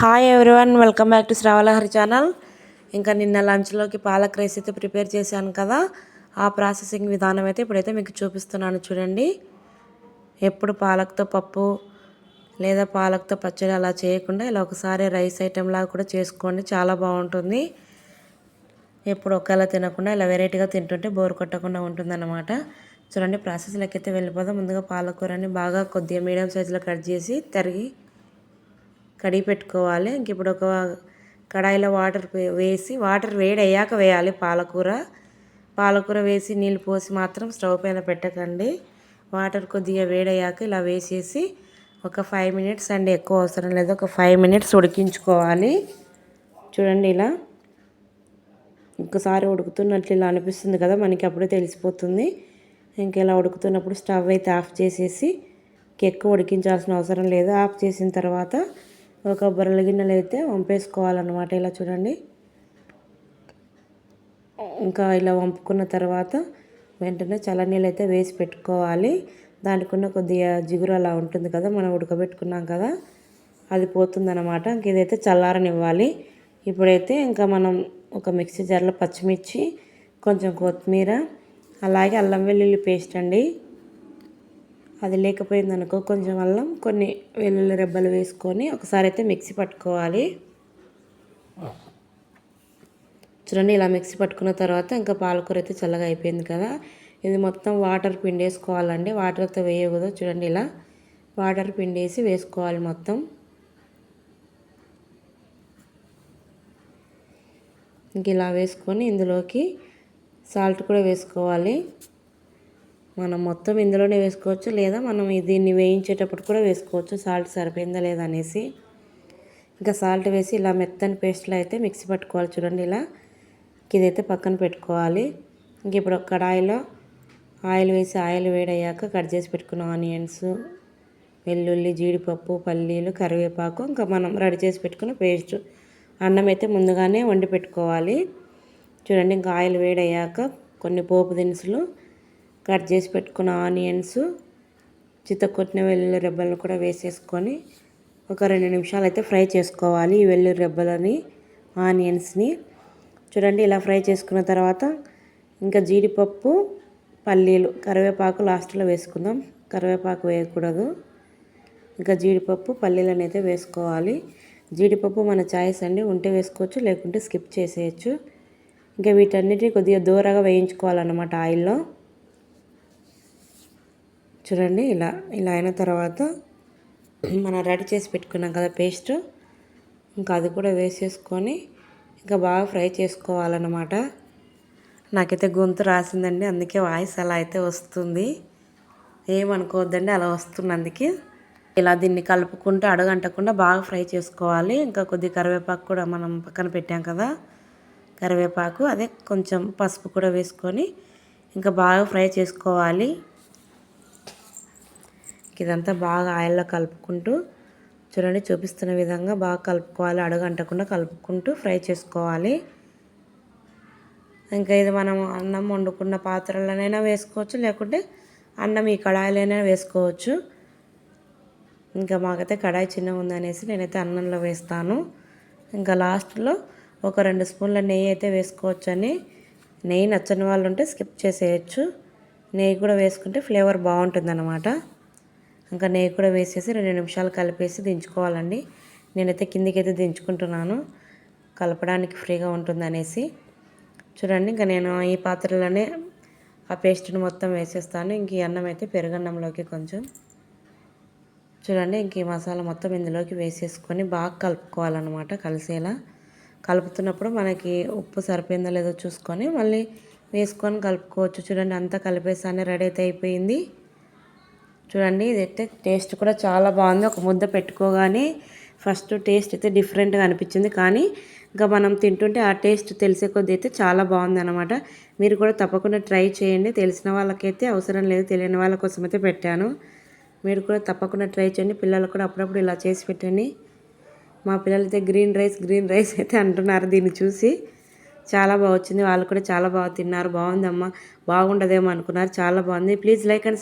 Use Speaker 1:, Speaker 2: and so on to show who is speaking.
Speaker 1: Hi everyone welcome back to Sravalahari channel ఇంకా నిన్న లంచ్లోకి పాలక్ రైస్ అయితే ప్రిపేర్ చేశాను కదా. ఆ ప్రాసెసింగ్ విధానం అయితే ఇప్పుడైతే మీకు చూపిస్తున్నాను చూడండి. ఎప్పుడు పాలక్తో పప్పు లేదా పాలక్తో పచ్చడి అలా చేయకుండా ఇలా ఒకసారి రైస్ ఐటెంలాగా కూడా చేసుకోండి చాలా బాగుంటుంది. ఎప్పుడు ఒకేలా తినకుండా ఇలా వెరైటీగా తింటుంటే బోర్ కొట్టకుండా ఉంటుందన్నమాట. చూడండి ప్రాసెస్లోకి అయితే వెళ్ళిపోదాం. ముందుగా పాలకూరని బాగా కొద్దిగా మీడియం సైజులో కట్ చేసి తరిగి కడిగి పెట్టుకోవాలి. ఇంక ఇప్పుడు ఒక కడాయిలో వాటర్ వేసి వాటర్ వేడి అయ్యాక వేయాలి పాలకూర. పాలకూర వేసి నీళ్ళు పోసి మాత్రం స్టవ్ పైన పెట్టకండి. వాటర్ కొద్దిగా వేడయ్యాక ఇలా వేసేసి ఒక ఫైవ్ మినిట్స్ అండి ఎక్కువ అవసరం లేదు. ఒక ఫైవ్ మినిట్స్ ఉడికించుకోవాలి. చూడండి ఇలా. ఇంకోసారి ఉడుకుతున్నట్లు ఇలా అనిపిస్తుంది కదా మనకి అప్పుడే తెలిసిపోతుంది. ఇంకెలా ఉడుకుతున్నప్పుడు స్టవ్ అయితే ఆఫ్ చేసేసి ఎక్కువ ఉడికించాల్సిన అవసరం లేదు. ఆఫ్ చేసిన తర్వాత ఒక బొరల గిన్నెలు అయితే వంపేసుకోవాలన్నమాట. ఇలా చూడండి. ఇంకా ఇలా వంపుకున్న తర్వాత వెంటనే చల్లనీళ్ళు అయితే వేసి పెట్టుకోవాలి. దానికి ఉన్న కొద్దిగా జిగురు అలా ఉంటుంది కదా మనం ఉడకబెట్టుకున్నాం కదా అది పోతుందన్నమాట. ఇంక ఇదైతే చల్లారనివ్వాలి. ఇప్పుడైతే ఇంకా మనం ఒక మిక్సీ జార్లో పచ్చిమిర్చి కొంచెం కొత్తిమీర అలాగే అల్లం వెల్లుల్లి పేస్ట్ అండి. అది లేకపోయింది అనుకో కొంచెం అల్లం కొన్ని వెల్లుల్లి రెబ్బలు వేసుకొని ఒకసారి అయితే మిక్సీ పట్టుకోవాలి. చూడండి ఇలా మిక్సీ పట్టుకున్న తర్వాత ఇంకా పాలకూర అయితే చల్లగా అయిపోయింది కదా. ఇది మొత్తం వాటర్ పిండేసుకోవాలండి. వాటర్తో వేయకూడదు. చూడండి ఇలా వాటర్ పిండేసి వేసుకోవాలి మొత్తం. ఇంక ఇలా వేసుకొని ఇందులోకి సాల్ట్ కూడా వేసుకోవాలి. మనం మొత్తం ఇందులోనే వేసుకోవచ్చు లేదా మనం దీన్ని వేయించేటప్పుడు కూడా వేసుకోవచ్చు. సాల్ట్ సరిపోయిందా లేదా అనేసి. ఇంకా సాల్ట్ వేసి ఇలా మెత్తని పేస్ట్లో అయితే మిక్సీ పట్టుకోవాలి చూడండి ఇలా. ఇదైతే పక్కన పెట్టుకోవాలి. ఇంక ఇప్పుడు ఒక కడాయిలో ఆయిల్ వేసి ఆయిల్ వేడయ్యాక కట్ చేసి పెట్టుకున్న ఆనియన్స్ వెల్లుల్లి జీడిపప్పు పల్లీలు కరివేపాకు ఇంకా మనం రెడీ చేసి పెట్టుకున్న పేస్ట్. అన్నం అయితే ముందుగానే వండి పెట్టుకోవాలి. చూడండి ఇంకా ఆయిల్ వేడయ్యాక కొన్ని పోపు దినుసులు కట్ చేసి పెట్టుకున్న ఆనియన్స్ చిత్తకొట్టిన వెల్లుల్లి రెబ్బలను కూడా వేసేసుకొని ఒక రెండు నిమిషాలు అయితే ఫ్రై చేసుకోవాలి ఈ వెల్లుల్లి రెబ్బలని ఆనియన్స్ని. చూడండి ఇలా ఫ్రై చేసుకున్న తర్వాత ఇంకా జీడిపప్పు పల్లీలు కరివేపాకు లాస్ట్లో వేసుకుందాం. కరివేపాకు వేయకూడదు. ఇంకా జీడిపప్పు పల్లీలను అయితే వేసుకోవాలి. జీడిపప్పు మన చాయిస్ అండి. ఉంటే వేసుకోవచ్చు లేకుంటే స్కిప్ చేసేయచ్చు. ఇంకా వీటన్నిటిని కొద్దిగా దూరగా వేయించుకోవాలన్నమాట ఆయిల్లో. చూడండి ఇలా ఇలా అయిన తర్వాత మనం రెడీ చేసి పెట్టుకున్నాం కదా పేస్ట్. ఇంకా అది కూడా వేసేసుకొని ఇంకా బాగా ఫ్రై చేసుకోవాలన్నమాట. నాకైతే గొంతు రాసిందండి అందుకే వాయిస్ అలా అయితే వస్తుంది. ఏమనుకోవద్దండి అలా వస్తుంది అందుకే. ఇలా దీన్ని కలుపుకుంటూ అడగంటకుండా బాగా ఫ్రై చేసుకోవాలి. ఇంకా కొద్ది కరివేపాకు కూడా మనం పక్కన పెట్టాం కదా. కరివేపాకు అదే కొంచెం పసుపు కూడా వేసుకొని ఇంకా బాగా ఫ్రై చేసుకోవాలి. ఇదంతా బాగా ఆయిల్లో కలుపుకుంటూ చూడండి చూపిస్తున్న విధంగా బాగా కలుపుకోవాలి. అడగంటకుండా కలుపుకుంటూ ఫ్రై చేసుకోవాలి. ఇంకా ఇది మనం అన్నం వండుకున్న పాత్రలనైనా వేసుకోవచ్చు లేకుంటే అన్నం ఈ కడాయిలైనా వేసుకోవచ్చు. ఇంకా మాకైతే కడాయి చిన్నగా ఉందనేసి నేనైతే అన్నంలో వేస్తాను. ఇంకా లాస్ట్లో ఒక రెండు స్పూన్ల నెయ్యి అయితే వేసుకోవచ్చు అని నెయ్యి నచ్చని వాళ్ళు ఉంటే స్కిప్ చేసేయచ్చు. నెయ్యి కూడా వేసుకుంటే ఫ్లేవర్ బాగుంటుంది అన్నమాట ఇంకా నెయ్యి కూడా వేసేసి రెండు నిమిషాలు కలిపేసి దించుకోవాలండి. నేనైతే కిందికైతే దించుకుంటున్నాను. కలపడానికి ఫ్రీగా ఉంటుంది అనేసి. చూడండి ఇంకా నేను ఈ పాత్రలోనే ఆ పేస్ట్ని మొత్తం వేసేస్తాను. ఇంక ఈ అన్నం అయితే పెరుగన్నంలోకి కొంచెం. చూడండి ఇంక ఈ మసాలా మొత్తం ఇందులోకి వేసేసుకొని బాగా కలుపుకోవాలన్నమాట కలిసేలా. కలుపుతున్నప్పుడు మనకి ఉప్పు సరిపోయిందో లేదో చూసుకొని మళ్ళీ వేసుకొని కలుపుకోవచ్చు. చూడండి అంతా కలిపేసానే రెడీ అయితే అయిపోయింది. చూడండి ఇదైతే టేస్ట్ కూడా చాలా బాగుంది. ఒక ముద్ద పెట్టుకోగానే ఫస్ట్ టేస్ట్ అయితే డిఫరెంట్గా అనిపించింది. కానీ ఇంకా మనం తింటుంటే ఆ టేస్ట్ తెలిసే కొద్ది అయితే చాలా బాగుంది అనమాట మీరు కూడా తప్పకుండా ట్రై చేయండి. తెలిసిన వాళ్ళకైతే అవసరం లేదు. తెలియని వాళ్ళ కోసం అయితే పెట్టాను. మీరు కూడా తప్పకుండా ట్రై చేయండి. పిల్లలు కూడా అప్పుడప్పుడు ఇలా చేసి పెట్టండి. మా పిల్లలైతే గ్రీన్ రైస్ గ్రీన్ రైస్ అయితే అంటున్నారు దీన్ని చూసి. చాలా బాగా వచ్చింది. వాళ్ళు కూడా చాలా బాగా తిన్నారు. బాగుందమ్మా. బాగుండదేమో అనుకున్నారు. చాలా బాగుంది. Please like and